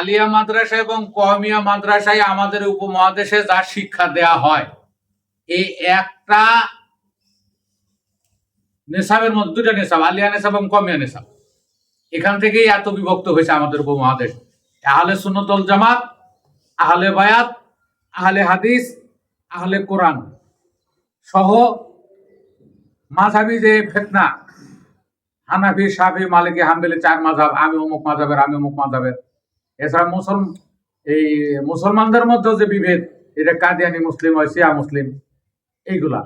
আলিয়া মাদ্রাসা এবং কমিয়া মাদ্রাসায় আমাদের উপমহাদেশে যা শিক্ষা দেয়া হয়, এই একটা নেশাবের মধ্যে দুটা নেশাব, আলিয়া নেশাব এবং কমিয়া নেশাব। এখান থেকেই এত বিভক্ত হয়েছে আমাদের উপমহাদেশ। আহলে সুন্নতল জামাত, আহলে বায়াত, আহলে হাদিস, আহলে কোরআন সহ মাঝাবি যে ফেতনা, হানাফি সাফি মালিকি, হাম্বেলি, চার মাঝাব, আমি অমুক মাঝাবের, আমি অমুক মাঝাবের এছাড়া মুসলমান এই মুসলমানদের মধ্যে যে বিভেদ, এটা কাদিয়ানি মুসলিম হয় সিয়া মুসলিম, এইগুলা।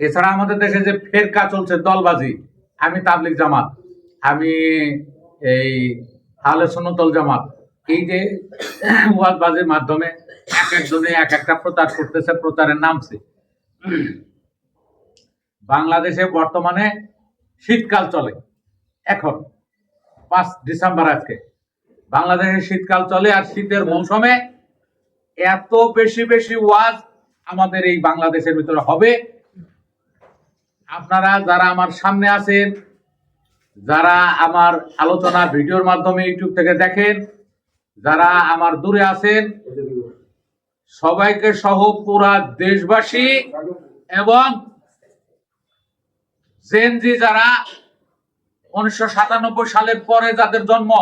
এছাড়া আমাদের দেশে যে ফেরকা চলছে, দলবাজি, আমি তাবলিক জামাত, আমি এই আলে সুন্নতল জামাত, এই যে ওয়াজবাজির মাধ্যমে এক একজনে এক একটা প্রচার করতেছে, প্রচারের নামছে। বাংলাদেশে বর্তমানে শীতকাল চলে, এখন। পাঁচ ডিসেম্বর আজকে। বাংলাদেশে শীতকাল চলে আর শীতের মৌসুমে এত বেশি বেশি ওয়াজ আমাদের এই বাংলাদেশের ভিতরে হবে। আপনারা যারা আমার সামনে আছেন, যারা আমার আলোচনা ভিডিওর মাধ্যমে ইউটিউব থেকে দেখেন, যারা আমার দূরে আছেন, সবাইকে সহ পুরা দেশবাসী এবং যারা উনিশশো সাতানব্বই সালের পরে যাদের জন্ম,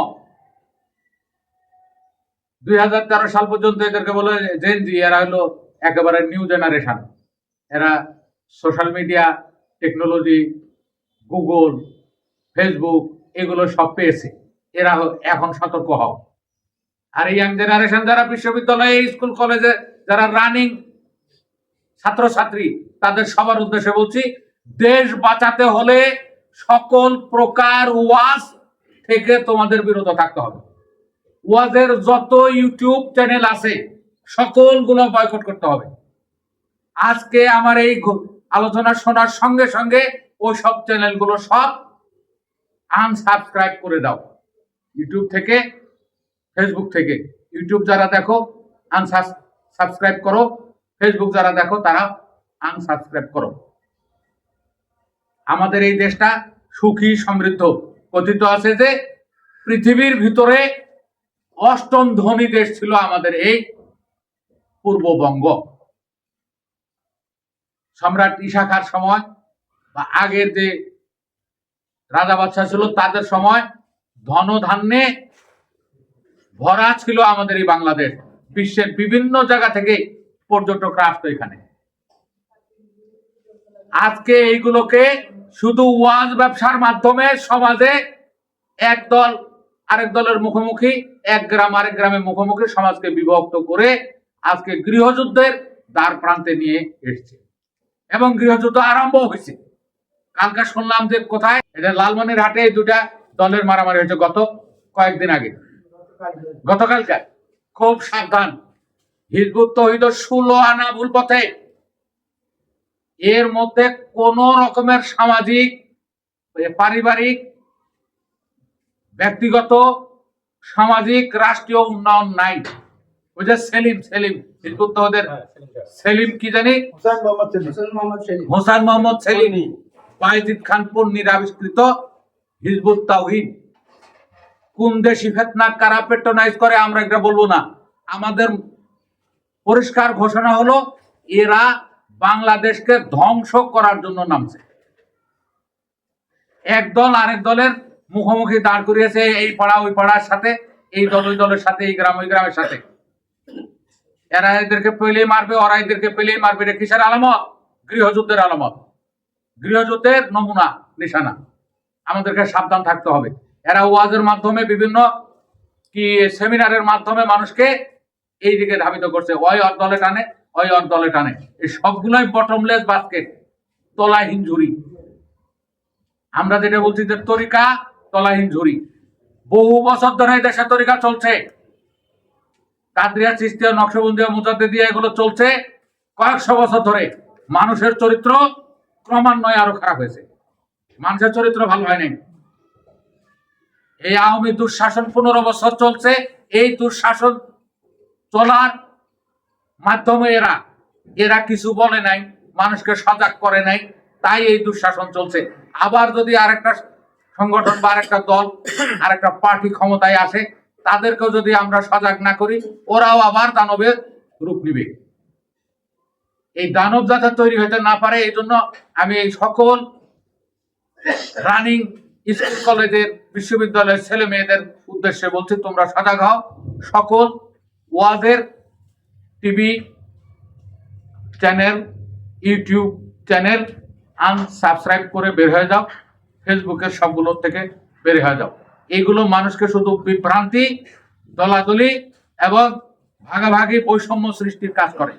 দুই হাজার তেরো সাল পর্যন্ত এদেরকে বলে জেনজি এরা হলো একেবারে নিউ জেনারেশন এরা social media technology Google Facebook এগুলো সব পেয়েছে। এরা এখন সতর্ক হও। আর ইয়াং জেনারেশন যারা বিশ্ববিদ্যালয়ে স্কুল কলেজে যারা রানিং ছাত্রছাত্রী, তাদের সবার উদ্দেশ্যে বলছি, দেশ বাঁচাতে হলে সকল প্রকার ওয়াজ থেকে তোমাদের বিরত থাকতে হবে। ওয়াজের যত ইউটিউব চ্যানেল আছে, সকলগুলো বয়কট করতে হবে। আজকে আমার এই আলোচনা শোনার সঙ্গে সঙ্গে ওই সব চ্যানেলগুলো সব আনসাবস্ক্রাইব করে দাও। ইউটিউব থেকে ফেসবুক থেকে। ইউটিউব যারা দেখো আনসাবস্ক্রাইব করো। ফেসবুক যারা দেখো, তারা আনসাবস্ক্রাইব করো। আমাদের এই দেশটা সুখী, সমৃদ্ধ। কথিত আছে যে, পৃথিবীর ভিতরে অষ্টম ধনী দেশ ছিল আমাদের এই পূর্ববঙ্গ। সম্রাট ঈশাখার সময় বা আগের যে রাজা বাদশাহ ছিল, তাদের সময় ধন ধান্যে ভরা ছিল আমাদের এই বাংলাদেশ। বিশ্বের বিভিন্ন জায়গা থেকে পর্যটকরা আসতো এখানে। আজকে এইগুলোকে শুধু ওয়াজ ব্যবসার মাধ্যমে সমাজে এক দল আরেক দলের মুখোমুখি, এক গ্রাম আরেক গ্রামের মুখোমুখি সমাজকে বিভক্ত করে আজকে গৃহযুদ্ধের দ্বার প্রান্তে নিয়ে এসছে। এবং গৃহযুদ্ধ আরম্ভ হয়েছে। কালকে শুনলাম যে কোথায়? এটা লালমনির হাটে দুটা দলের মারামারি হয়েছে গত কয়েকদিন আগে। গতকালকে। খুব সাবধান। হিজবুত তহিদ ষোলো আনা ভুল পথে এর মধ্যে কোন রকমের সামাজিক পারিবারিক ব্যক্তিগত সামাজিক রাষ্ট্রীয় উন্নয়ন নাই। ওই যে সেলিম সেলিম হিজবুত তহিদের সেলিম কি জানি? হুসাইন মোহাম্মদ সেলিম। হুসাইন মোহাম্মদ সেলিম। হোসান মোহাম্মদ সেলিম। বাইজিদ খান পন্নির আবিষ্কৃত হিজবুত তাওহিদ। কোন দেশি ফেতনা কারা পেট্রোনাইজ করে আমরা এটা বলব না। আমাদের পরিষ্কার ঘোষণা হলো এরা বাংলাদেশকে ধ্বংস করার জন্য নামছে। এক দল আরেক দলের মুখোমুখি দাঁড় করিয়েছে, এই পাড়া, ওই পাড়ার সাথে, এই দল, ওই দলের সাথে, এই গ্রাম, ওই গ্রামের সাথে। এরা এদেরকে পেলেই মারবে, ওরা এদেরকে পেলেই মারবে। এটা কিসের আলামত? গৃহযুদ্ধের আলামত। গৃহযুদ্ধের নমুনা, নিশানা। আমাদেরকে সাবধান থাকতে হবে। এরা ওয়াজের মাধ্যমে বিভিন্ন কি সেমিনারের মাধ্যমে মানুষকে এই দিকে ধাবিত করছে। ওই দলে টানে ওই অর দলে টানে। এই সবগুলোই বটমলেস বাস্কেট তলাহীন ঝুড়ি। আমরা যেটা বলছি যে তরিকা তলাহীন ঝুড়ি। বহু বছর ধরে এই দেশে তরিকা চলছে। কাদরিয়া, চিস্তিয়া, নকশবন্দিয়া মুজাদ্দে দিয়ে এগুলো চলছে কয়েকশো বছর ধরে। মানুষের চরিত্র ক্রমান্বয়ে আরও খারাপ হয়েছে। মানুষের চরিত্র ভালো হয় নাই। এই আওয়ামী দুঃশাসন পনেরো বছর চলছে। এই দুঃশাসন চলার মাধ্যমে এরা এরা কিছু বলে নাই, মানুষকে সজাগ করে নাই, তাই এই দুঃশাসন চলছে। আবার যদি আরেকটা সংগঠন বা আরেকটা দল, আরেকটা পার্টি ক্ষমতায় আসে, তাদেরকেও যদি আমরা সজাগ না করি, ওরাও আবার দানবের রূপ নিবে। এই দানব যাতে তৈরি হতে না পারে, এই জন্য আমি এই সকল রানিং স্কুল কলেজের বিশ্ববিদ্যালয়ের ছেলে মেয়েদের উদ্দেশ্যে বলছি, তোমরা সজাগ হও। সকল ওয়াজের TV channel, YouTube channel unsubscribe করে বের হয়ে যাও। ফেসবুকের সবগুলোর থেকে বের হয়ে যাও। এইগুলো মানুষকে শুধু বিভ্রান্তি, দলাদলি এবং ভাগাভাগি বৈষম্য সৃষ্টির কাজ করে।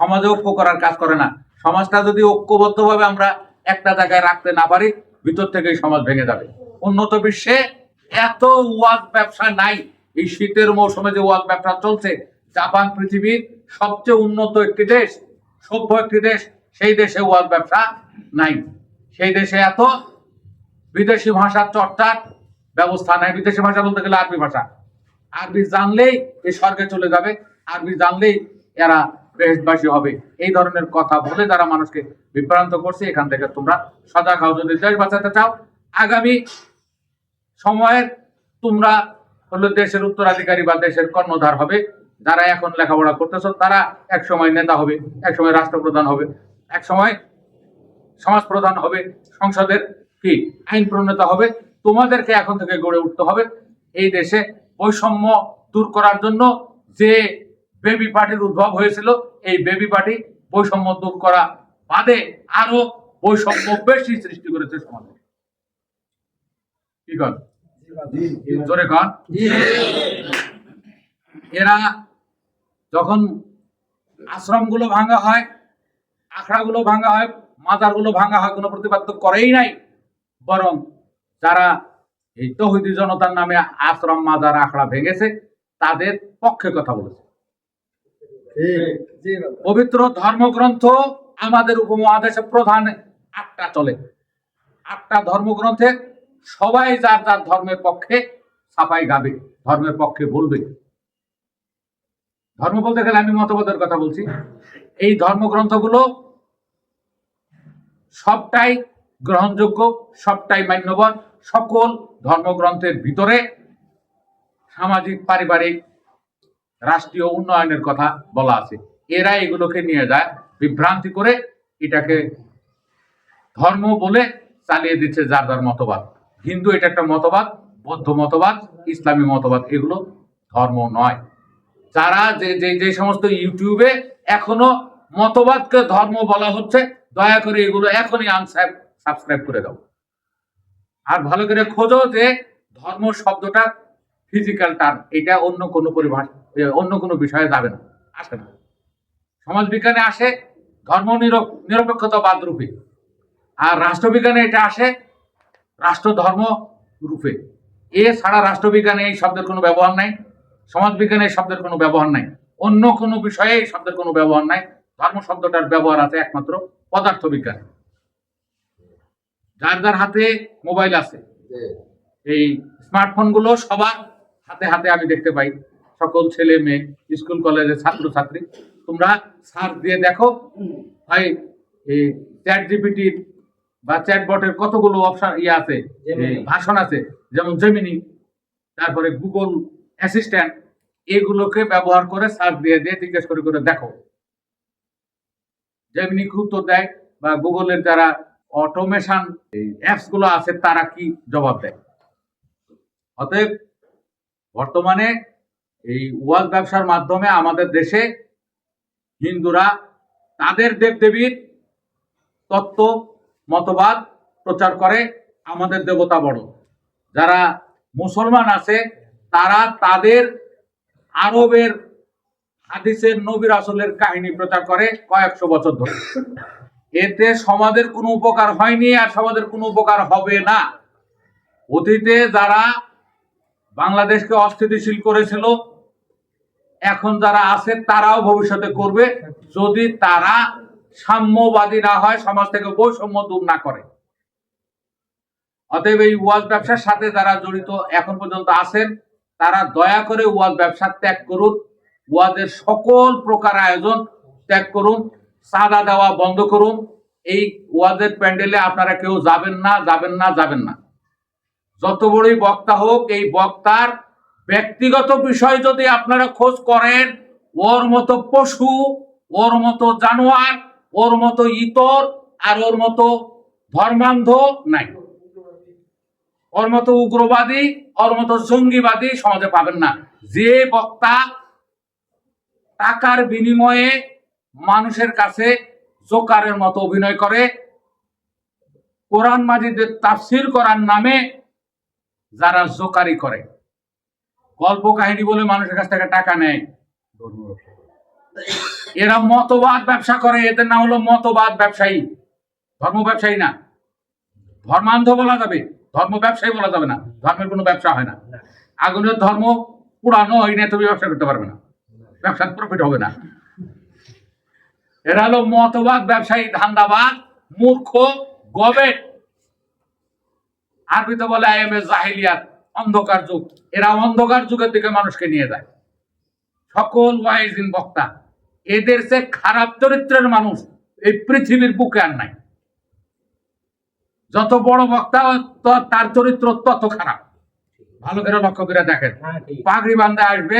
সমাজে ঐক্য করার কাজ করে না। সমাজটা যদি ঐক্যবদ্ধভাবে আমরা একটা জায়গায় রাখতে না পারি, ভিতর থেকেই সমাজ ভেঙে যাবে। উন্নত বিশ্বে এত ওয়াজ ব্যবসা নাই। এই শীতের মৌসুমে যে ওয়াজ ব্যবসা চলছে জাপান পৃথিবীর সবচেয়ে উন্নত একটি দেশ, সভ্য একটি দেশ, সেই দেশে ওয়াজ ব্যবসা নাই। সেই দেশে এত বিদেশি ভাষার চর্চার ব্যবস্থা নাই। বিদেশি ভাষা বলতে গেলে আরবি ভাষা। আরবি জানলেই এই স্বর্গে চলে যাবে, আরবি জানলেই এরা বেশবাসী হবে। এই ধরনের কথা বলে যারা মানুষকে বিভ্রান্ত করছে, এখান থেকে তোমরা সজাগ হও। যদি দেশ বাঁচাতে চাও, আগামী সময়ের তোমরা হলো দেশের উত্তরাধিকারী বা দেশের কর্ণধার হবে। যারা এখন লেখাপড়া করতেছ তারা এক সময় নেতা হবে এক সময় রাষ্ট্রপ্রধান হবে এক সময় সমাজ প্রধান হবে। সংসদের কি আইন প্রণেতা হবে তোমাদেরকে এখন থেকে গড়ে উঠতে হবে। এই দেশে বৈষম্য দূর করার জন্য যে বেবি পার্টির উদ্ভব হয়েছিল এই বেবি পার্টি বৈষম্য দূর করা বাদে আরও বৈষম্য বেশি সৃষ্টি করেছে সমাজে। কি কর জোরে কন? এরা যখন আশ্রমগুলো ভাঙা হয়, আখড়াগুলো ভাঙা হয়, মাজারগুলো ভাঙা হয়, কোনো প্রতিবাদ তো করেই নাই। বরং যারা এই তহিদি জনতার নামে আশ্রম, মাজার, আখড়া ভেঙেছে, তাদের পক্ষে কথা বলেছে। পবিত্র ধর্মগ্রন্থ আমাদের উপমহাদেশে প্রধান আটটা চলে। আটটা ধর্মগ্রন্থে সবাই যার যার ধর্মের পক্ষে সাফাই গাবে, ধর্মের পক্ষে বলবে। ধর্ম বলতে গেলে আমি মতবাদের কথা বলছি। এই ধর্মগ্রন্থগুলো সবটাই গ্রহণযোগ্য, সবটাই মান্যবর। সকল ধর্মগ্রন্থের ভিতরে সামাজিক, পারিবারিক, রাষ্ট্রীয় উন্নয়নের কথা বলা আছে। এরা এগুলোকে নিয়ে যায়, বিভ্রান্তি করে এটাকে ধর্ম বলে চালিয়ে দিচ্ছে যার যার মতবাদ। হিন্দু এটা একটা মতবাদ, বৌদ্ধ মতবাদ, ইসলামী মতবাদ, এগুলো ধর্ম নয়। যারা যে যে সমস্ত ইউটিউবে এখনও মতবাদকে ধর্ম বলা হচ্ছে, দয়া করে এগুলো এখনই আনসাবস্ক্রাইব করে দাও। আর ভালো করে খোঁজো যে ধর্ম শব্দটা ফিজিক্যাল টার্ম এটা অন্য কোনো পরিভাষা অন্য কোনো বিষয়ে যাবে না। আসে না। সমাজ বিজ্ঞানে আসে ধর্ম নির- নিরপেক্ষতাবাদ রূপে। আর রাষ্ট্রবিজ্ঞানে এটা আসে রাষ্ট্র ধর্ম রূপে। এ ছাড়া রাষ্ট্রবিজ্ঞানে এই শব্দের কোনো ব্যবহার নাই। সমাজ বিজ্ঞানে এই শব্দের কোনো ব্যবহার নাই। অন্য কোনো বিষয়ে শব্দের কোনো ব্যবহার নাই। ধর্ম শব্দটার ব্যবহার আছে একমাত্র পদার্থ বিজ্ঞানে যার যার হাতে মোবাইল আছে। এই স্মার্টফোনগুলো সবার হাতে হাতে আমি দেখতে পাই। সকল ছেলে মেয়ে স্কুল কলেজের ছাত্র ছাত্রী তোমরা সার্চ দিয়ে দেখো। হয় এই চ্যাট জিপিটির বা চ্যাটবটের কতগুলো অপশন ইয়ে আছে ভাষণ আছে যেমন জেমিনি তারপরে গুগল অ্যাসিস্ট্যান্ট এগুলোকে ব্যবহার করে সার্চ দিয়ে দিয়ে জিজ্ঞেস করে করে দেখো। যেমনি উত্তর দেয় বা গুগলের যারা অটোমেশন অ্যাপসগুলো আছে, তারা কি জবাব দেয়? অতএব বর্তমানে এই ওয়াজ ব্যবসার মাধ্যমে আমাদের দেশে হিন্দুরা তাদের দেবদেবীর তত্ত্ব, মতবাদ প্রচার করে আমাদের দেবতা বড়। যারা মুসলমান আছে, তারা তাদের আরবের হাদিসের নবীর আসলের কাহিনী প্রচার করে কয়েকশো বছর ধরে। এতে সমাজের কোনো উপকার হয়নি আর সমাজের কোনো উপকার হবে না। অতীতে যারা বাংলাদেশকে অস্থিতিশীল করেছিল, এখন যারা আছে তারাও ভবিষ্যতে করবে। যদি তারা সাম্যবাদী না হয়, সমাজ থেকে বৈষম্য দূর না করে। অতএব এই ওয়াজ ব্যবসার সাথে যারা জড়িত এখন পর্যন্ত আছেন তারা দয়া করে ওয়াজ ব্যবসা ত্যাগ করুন। ওয়াজের সকল প্রকার আয়োজন ত্যাগ করুন, সাদা দেওয়া বন্ধ করুন। এই ওয়াজের প্যান্ডেলে আপনারা কেউ যাবেন না যাবেন না যাবেন না। যত বড়ই বক্তা হোক, এই বক্তার ব্যক্তিগত বিষয় যদি আপনারা খোঁজ করেন, ওর মতো পশু, ওর মতো জানোয়ার, ওর মতো ইতর, আর ওর মতো ধর্মান্ধ, নাই। ওর মতো উগ্রবাদী, ওর মতো জঙ্গিবাদী সমাজে পাবেন না। যে বক্তা টাকার বিনিময়ে মানুষের কাছে জোকারের মতো অভিনয় করে, কোরআন মাজিদের তাফসির করার নামে যারা জোকারি করে, গল্প কাহিনী বলে মানুষের কাছ থেকে টাকা নেয়, এরা মতবাদ ব্যবসা করে, এদের নাম হলো মতবাদ ব্যবসায়ী। ধর্ম ব্যবসায়ী না। ধর্মান্ধ বলা যাবে। ধর্ম ব্যবসায়ী বলা যাবে না। ধর্মের কোনো ব্যবসা হয় না। আগুনের ধর্ম পুরানো হয় না তুমি ব্যবসা করতে পারবে না। ব্যবসার প্রফিট হবে না। এরা হলো মতবাদ ব্যবসায়ী, ধান্দাবাদ, মূর্খ, গবেট। আরবিতে বলে আইএম এ জাহিলিয়াত, অন্ধকার যুগ। এরা অন্ধকার যুগের দিকে মানুষকে নিয়ে যায়। সকল ওয়াইজিন বক্তা, এদের সে খারাপ চরিত্রের মানুষ এই পৃথিবীর বুকে আর নাই। যত বড় বক্তা তার চরিত্র তত খারাপ। ভালো করে লক্ষ্য করে দেখেন। পাগড়ি বান্ধে আসবে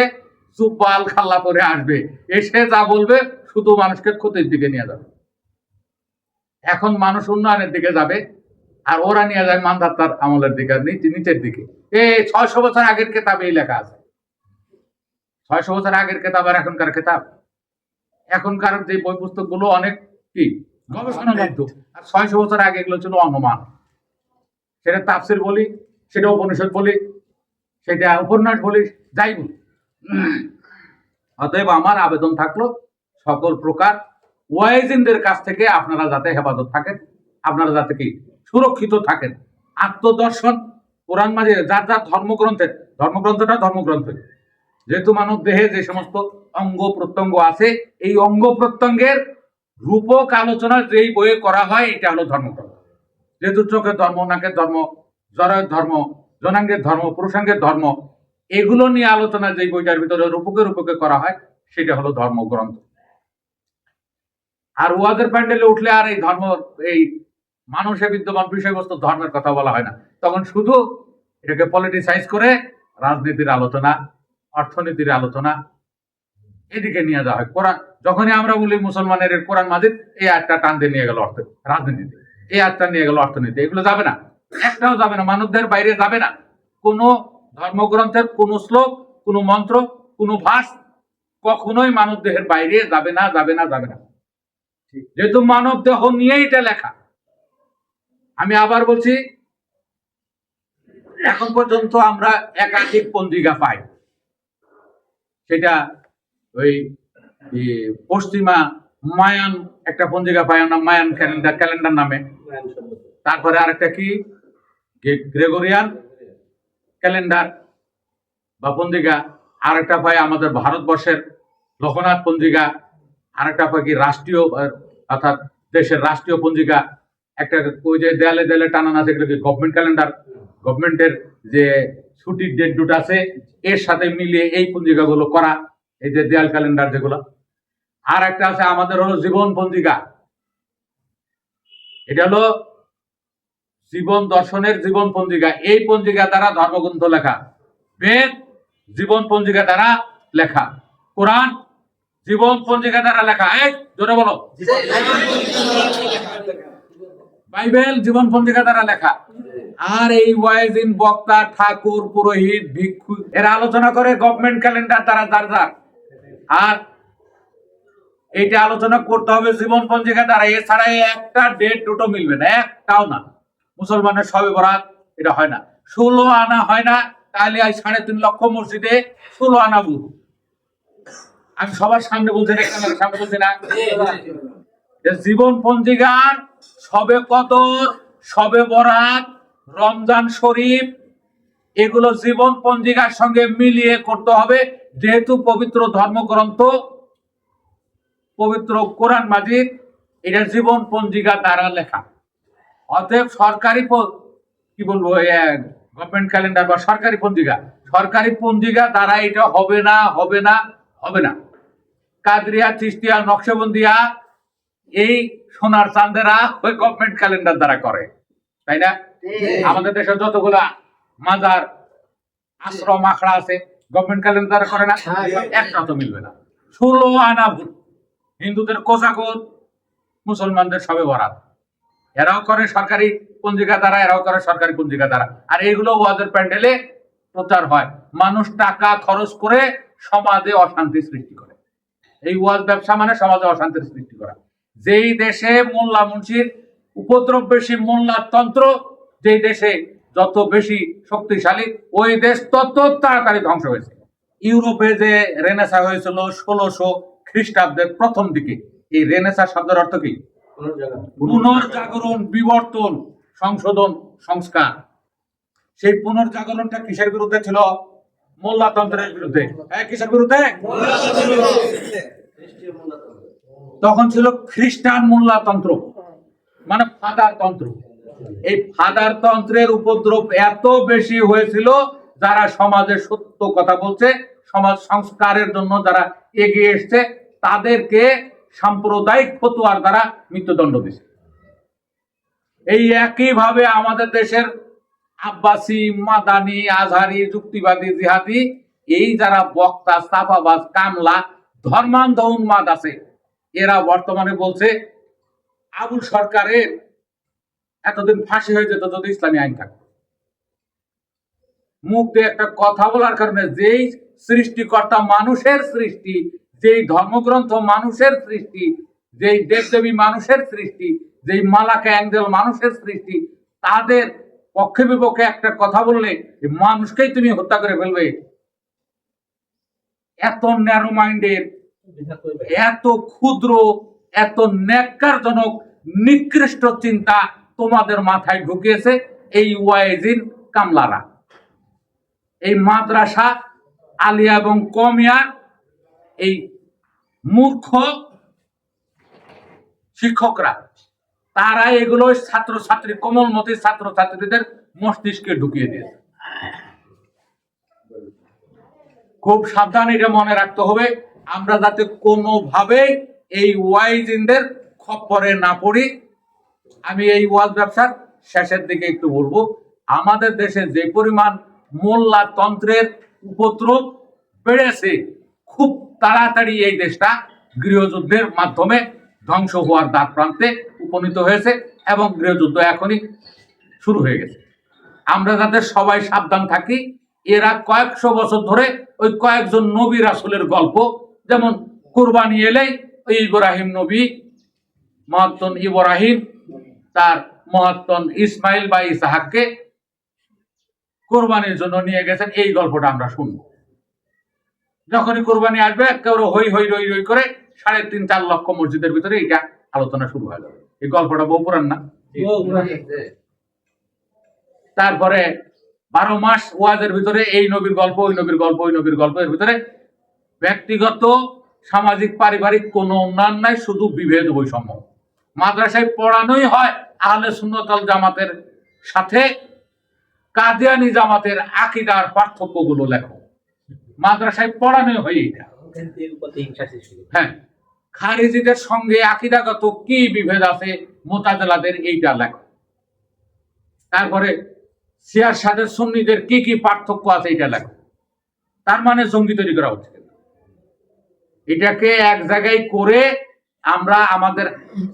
চুপাল খাল্লা করে আসবে। এসে যা বলবে শুধু মানুষকে ক্ষতির দিকে নিয়ে যাবে। এখন মানুষ উন্নয়নের দিকে যাবে আর ওরা নিয়ে যায় মান্ধাত্তার আমলের দিকে নিচের দিকে। এ ছয়শো বছর আগের কেতাবে এই লেখা আছে। ছয়শো বছর আগের কেতাব আর এখনকার কেতাব। এখনকার যে বই পুস্তকগুলো অনেক কি? গবেষণা লব্ধ আর ছয়শো বছর আগে এগুলো ছিল অনুমান। সেটা তাফসির বলি সেটা উপনিষদ বলি সেটা উপন্যাস বলি যাই বলি। অতএব আমার আবেদন থাকল সকল প্রকার ওয়াইজিনদের কাছ থেকে আপনারা যাতে হেফাজত থাকেন আপনারা যাতে কি সুরক্ষিত থাকেন। আত্মদর্শন কোরআন মাঝে যার যার ধর্মগ্রন্থের ধর্মগ্রন্থটা ধর্মগ্রন্থ যেহেতু মানব দেহে যে সমস্ত অঙ্গ প্রত্যঙ্গ আছে এই অঙ্গ প্রত্যঙ্গের রূপক আলোচনা যেই বইয়ে করা হয়, এটা হলো ধর্মগ্রন্থ। যেহেতু চোখের ধর্ম, নাকের ধর্ম জরায়ের ধর্ম জনাঙ্গের ধর্ম, পুরুষাঙ্গের ধর্ম, এগুলো নিয়ে আলোচনা যে বইটার ভিতরে রূপকে রূপকে করা হয়, সেটা হলো ধর্মগ্রন্থ। আর ওয়াজের প্যান্ডেলে উঠলে আর এই ধর্ম, এই মানুষে বিদ্যমান বিষয়বস্তু ধর্মের কথা বলা হয় না। তখন শুধু এটাকে পলিটিসাইজ করে রাজনীতির আলোচনা, অর্থনীতির আলোচনা, এদিকে নিয়ে যাওয়া হয়। কোরআন যখনই আমরা বলি মুসলমানের কোরআন মাজিদ, এই আটটা দিয়ে নিয়ে গেল অর্থ, রাজনীতিতে। এই আটটা নিয়ে গেল অর্থনীতি এগুলো যাবে না। একটাও যাবে না। মানবদের বাইরে যাবে না। কোনো ধর্মগ্রন্থের কোনো শ্লোক, কোনো মন্ত্র, কোনো ভাস কখনোই মানব দেহের বাইরে যাবে না যাবে না যাবে না। যেহেতু মানব দেহ নিয়ে এটা লেখা। আমি আবার বলছি, এখন পর্যন্ত আমরা একাধিক পঞ্জিকা পাই। সেটা ওই পশ্চিমা মায়ান একটা পঞ্জিকা পায় আমরা মায়ান ক্যালেন্ডার ক্যালেন্ডার নামে। তারপরে আরেকটা কি? গ্রেগরিয়ান ক্যালেন্ডার বা পঞ্জিকা আরেকটা পাই আমাদের ভারতবর্ষের লোকনাথ পঞ্জিকা আরেকটা পাই কি রাষ্ট্রীয় অর্থাৎ দেশের রাষ্ট্রীয় পঞ্জিকা একটা ওই যে দেয়ালে দেয়ালে টানানো আছে এগুলো কি গভর্নমেন্ট ক্যালেন্ডার গভর্নমেন্টের যে ছুটির ডেট দুটো আছে এর সাথে মিলিয়ে এই পঞ্জিকাগুলো করা। এই যে দেয়াল ক্যালেন্ডার যেগুলো। আর একটা আছে আমাদের হলো জীবন পঞ্জিকা। এটা হলো জীবন দর্শনের জীবন পঞ্জিকা। এই পঞ্জিকা দ্বারা ধর্মগ্রন্থ লেখা। বেদ, জীবন পঞ্জিকা দ্বারা লেখা। কোরআন, জীবন পঞ্জিকা দ্বারা লেখা। এই, জোরে বলো। বাইবেল, জীবন পঞ্জিকা দ্বারা লেখা। আর এই ওয়াইজিন বক্তা, ঠাকুর, পুরোহিত, ভিক্ষু, এরা আলোচনা করে গভর্নমেন্ট ক্যালেন্ডার দ্বারা যার যার। আর এইটা আলোচনা করতে হবে জীবন পঞ্জিকা দ্বারা এছাড়া একটা ডেট দুটো মিলবে না, একটাও না। মুসলমানের সবে বরাত এটা হয় না। ষোলো আনা হয় না, তাহলে এই সাড়ে তিন লক্ষ মসজিদে ষোলো আনা বুধ আমি সবার সামনে বলছি না সামনে বলছি না? জীবন পঞ্জিকার সবে কদর, সবে বরাত, রমজান শরীফ এগুলো জীবন পঞ্জিকার সঙ্গে মিলিয়ে করতে হবে। যেহেতু পবিত্র ধর্মগ্রন্থ পবিত্র কোরআন মাজিদ এটা জীবন পঞ্জিকা দ্বারা লেখা। অতএব সরকারি কি বলব গভর্নমেন্ট ক্যালেন্ডার বা সরকারি পঞ্জিকা। সরকারি পঞ্জিকা দ্বারা এটা হবে না হবে না হবে না। কাদরিয়া চিস্তিয়া নকশবন্দিয়া এই সোনার চাঁদেরা ওই গভর্নমেন্ট ক্যালেন্ডার দ্বারা করে। তাই না? আমাদের দেশে যতগুলা মাজার আশ্রম আখড়া আছে গভর্নমেন্ট ক্যালেন্ডার করে না একটা তো মিলবে না। ষোলো আনা ভুল হিন্দুদের কোষাগত মুসলমানদের সবে বরাত। এরাও করে সরকারি পঞ্জিকা দ্বারা এরাও করে সরকারি পঞ্জিকা দ্বারা। আর এইগুলো ওয়াদের প্যান্ডেলে প্রচার হয়। মানুষ টাকা খরচ করে সমাজে অশান্তি সৃষ্টি করে। এই ওয়াজ ব্যবসা মানে সমাজে অশান্তির সৃষ্টি করা। যেই দেশে মোল্লা মুন্সির উপদ্রব বেশি মোল্লার তন্ত্র যেই দেশে যত বেশি শক্তিশালী, ওই দেশ তত তাড়াতাড়ি ধ্বংস হয়েছে। ইউরোপে যে রেনেসা হয়েছিল ষোলোশো খ্রিস্টাব্দের প্রথম দিকে, এই রেনেসা শব্দের অর্থ কি? পুনর্জাগরণ, বিবর্তন, সংশোধন, সংস্কার। সেই পুনর্জাগরণটা কিসের বিরুদ্ধে ছিল? মোল্লাতন্ত্রের বিরুদ্ধে। হ্যাঁ কিসের বিরুদ্ধে? তখন ছিল খ্রিস্টান মোল্লাতন্ত্র মানে ফাদার তন্ত্র। এই ফাদার তন্ত্রের উপদ্রব এত বেশি হয়েছিল, যারা সমাজে সত্য কথা বলছে, সমাজ সংস্কারের জন্য যারা এগিয়ে এসছে, তাদেরকে সাম্প্রদায়িক ফতুয়ার দ্বারা মৃত্যুদণ্ড দিছে এই একইভাবে আমাদের দেশের আব্বাসি, মাদানি, আজহারি, যুক্তিবাদী, জিহাদি, এই যারা বক্তা, সাফাবাজ, কামলা, ধর্মান্ধ উন্মাদ আছে, এরা বর্তমানে বলছে, আবুল সরকারের এতদিন ফাঁসি হয়ে যেত যদি ইসলামী আইন থাকতো মুখ দিয়ে একটা কথা বলার কারণে যেই সৃষ্টিকর্তা মানুষের সৃষ্টি, যেই ধর্মগ্রন্থ মানুষের সৃষ্টি, যেই দেবদেবী মানুষের সৃষ্টি, যেই মালাকা অ্যাঞ্জেল মানুষের সৃষ্টি, তাদের পক্ষে বিপক্ষে একটা কথা বললে মানুষকেই তুমি হত্যা করে ফেলবে। এত ন্যারো মাইন্ডের এত ক্ষুদ্র, এত ন্যাক্কারজনক, নিকৃষ্ট চিন্তা তোমাদের মাথায় ঢুকিয়েছে এই ওয়াইজিন কামলারা। এই মাদ্রাসা, আলিয়া এবং কমিয়া, এই মূর্খ শিক্ষকরা তারা এগুলো ছাত্রছাত্রী, কোমলমতি ছাত্রছাত্রীদের মস্তিষ্কে ঢুকিয়ে দিয়েছে। খুব সাবধান এটা মনে রাখতে হবে, আমরা যাতে কোনোভাবে এই ওয়াইজিনদের খপ্পরে না পড়ি। আমি এই ওয়াজ ব্যবসার শেষের দিকে একটু বলব। আমাদের দেশে যে পরিমাণ মোল্লা তন্ত্রের উপদ্রব বেড়েছে, খুব তাড়াতাড়ি এই দেশটা গৃহযুদ্ধের মাধ্যমে ধ্বংস হওয়ার দ্বার প্রান্তে উপনীত হয়েছে এবং গৃহযুদ্ধ এখনই শুরু হয়ে গেছে। আমরা যাতে সবাই সাবধান থাকি, এরা কয়েকশো বছর ধরে ওই কয়েকজন নবী রাসুলের গল্প, যেমন কুরবানি এলেই ইব্রাহিম নবী মহাত্তন ইব্রাহিম তার মহাত্তন ইসমাইল বা ইসাহাককে কোরবানির জন্য নিয়ে গেছেন। এই গল্পটা আমরা শুনব। যখনই কোরবানি আসবে একেবারে হই হই রই রই করে সাড়ে তিন চার লক্ষ মসজিদের ভিতরে এটা আলোচনা শুরু হয়ে যাবে। এই গল্পটা বহু পুরান না? তারপরে বারো মাস ওয়াজের ভিতরে এই নবীর গল্প ওই নবীর গল্প ওই নবীর গল্পের ভিতরে ব্যক্তিগত সামাজিক পারিবারিক কোনো উন্নয়ন নাই শুধু বিভেদ বৈষম্য। মাদ্রাসায় পড়ানোই হয় আহলে সুন্নতল জামাতের সাথে। কাদিয়ানি জামাতের আকিদার পার্থক্যগুলো লেখো। মাদ্রাসায় পড়ানোই হয় এটা হ্যাঁ খারিজিদের সঙ্গে আকিদাগত কি বিভেদ আছে মোতাজেলাদের এইটা লেখো। তারপরে সিয়ার সাথে সুন্নিদের কি কি পার্থক্য আছে এটা লেখো। তার মানে জঙ্গি তৈরি করা হচ্ছে। এটাকে এক জায়গায় করে আমরা আমাদের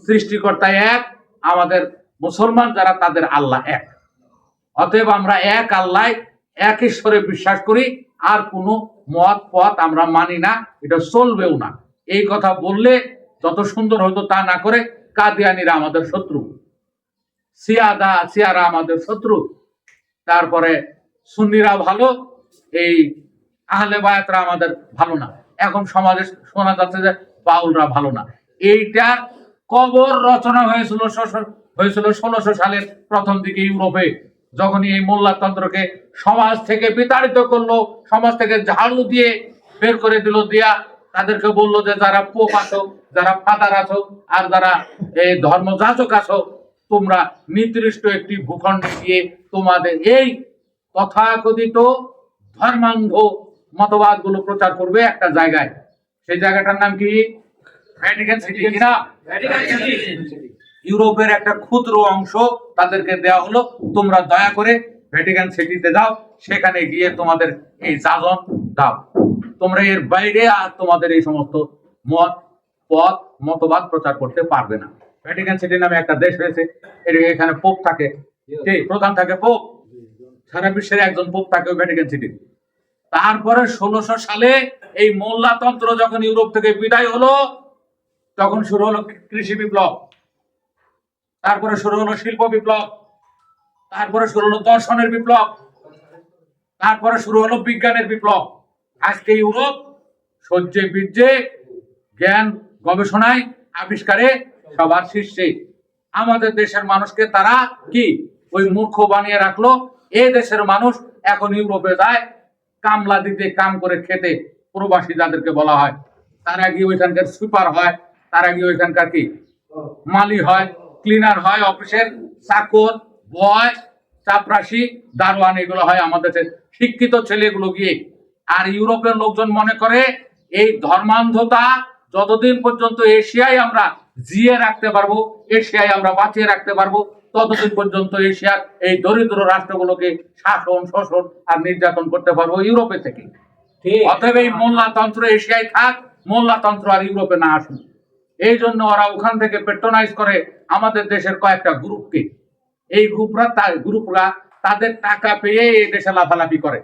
সৃষ্টিকর্তা এক, আমাদের মুসলমান যারা তাদের আল্লাহ এক। অতএব আমরা এক আল্লাহ, এক ঈশ্বরে বিশ্বাস করি, আর কোনো মত পথ আমরা মানি না, এটা চলবেও না। এই কথা বললে যত সুন্দর হতো তা না করে কাদিয়ানিরা আমাদের শত্রু। সিয়াদা, সিয়ারা আমাদের শত্রু। তারপরে সুন্নিরা ভালো, এই আহলে বায়াতরা আমাদের ভালো না। এখন সমাজে শোনা যাচ্ছে যে বাউলরা ভালো না। এইটা কবর রচনা হয়েছিল হয়েছিল ষোলোশো সালের প্রথম দিকে ইউরোপে। যখনই এই মোল্লাতন্ত্রকে সমাজ থেকে বিতাড়িত করল, সমাজ থেকে ঝাড়ু দিয়ে বের করে দিল, দিয়া তাদেরকে বলল যে, যারা পোপ আছো, যারা ফাদার আছো, আর যারা এই ধর্মযাচক আছো, তোমরা নির্দিষ্ট একটি ভূখণ্ডে গিয়ে তোমাদের এই তথাকথিত ধর্মান্ধ মতবাদগুলো প্রচার করবে একটা জায়গায়। সেই জায়গাটার নাম কি? ভ্যাটিকান সিটি কিনা? ইউরোপের একটা ক্ষুদ্র অংশ তাদেরকে দেওয়া হলো। তোমরা দয়া করে ভ্যাটিকান সিটিতে যাও সেখানে গিয়ে তোমাদের এই যাজন দাও। তোমরা এর বাইরে আর তোমাদের এই সমস্ত মত পথ মতবাদ প্রচার করতে পারবে না। ভ্যাটিকান সিটি নামে একটা দেশ হয়েছে এর এখানে পোপ থাকে। প্রধান থাকে পোপ সারা বিশ্বের একজন পোপ থাকে ভ্যাটিকান সিটি তারপরে ষোলোশো সালে এই মোল্লাতন্ত্র যখন ইউরোপ থেকে বিদায় হলো তখন শুরু হলো কৃষি বিপ্লব। তারপরে শুরু হলো শিল্প বিপ্লব। তারপরে শুরু হলো দর্শনের বিপ্লব। তারপরে শুরু হলো বিজ্ঞানের বিপ্লব। আজকে ইউরোপ সহ্যে, বীর্যে, জ্ঞান, গবেষণায় আবিষ্কারে সবার শীর্ষে। আমাদের দেশের মানুষকে তারা কি? ওই মূর্খ বানিয়ে রাখল। এ দেশের মানুষ এখন ইউরোপে যায়, কামলা দিতে, কাম করে খেতে। প্রবাসী যাদেরকে বলা হয়, তারা গিয়ে ওইখানকার সুপার হয়। তারা গিয়ে ওইখানকার কি? মালি হয় ক্লিনার হয় অফিসের চাকর বয় চাপরাশি দারোয়ান এগুলো হয় আমাদের শিক্ষিত ছেলেগুলো গিয়ে আর ইউরোপের লোকজন মনে করে এই ধর্মান্ধতা যতদিন পর্যন্ত এশিয়ায় আমরা জিয়ে রাখতে পারব এশিয়ায় আমরা বাঁচিয়ে রাখতে পারব ততদিন পর্যন্ত এশিয়ার এই দরিদ্র রাষ্ট্রগুলোকে শাসন শোষণ আর নির্যাতন করতে পারব ইউরোপে থেকে। অতএব এই মোল্লাতন্ত্র এশিয়ায় থাক মোল্লাতন্ত্র আর ইউরোপে না আসুন এই জন্য ওরা ওখান থেকে পেট্রোনাইজ করে আমাদের দেশের কয়েকটা গ্রুপকে এই গ্রুপরা গ্রুপরা তাদের টাকা পেয়ে এই দেশে লাফালাফি করে।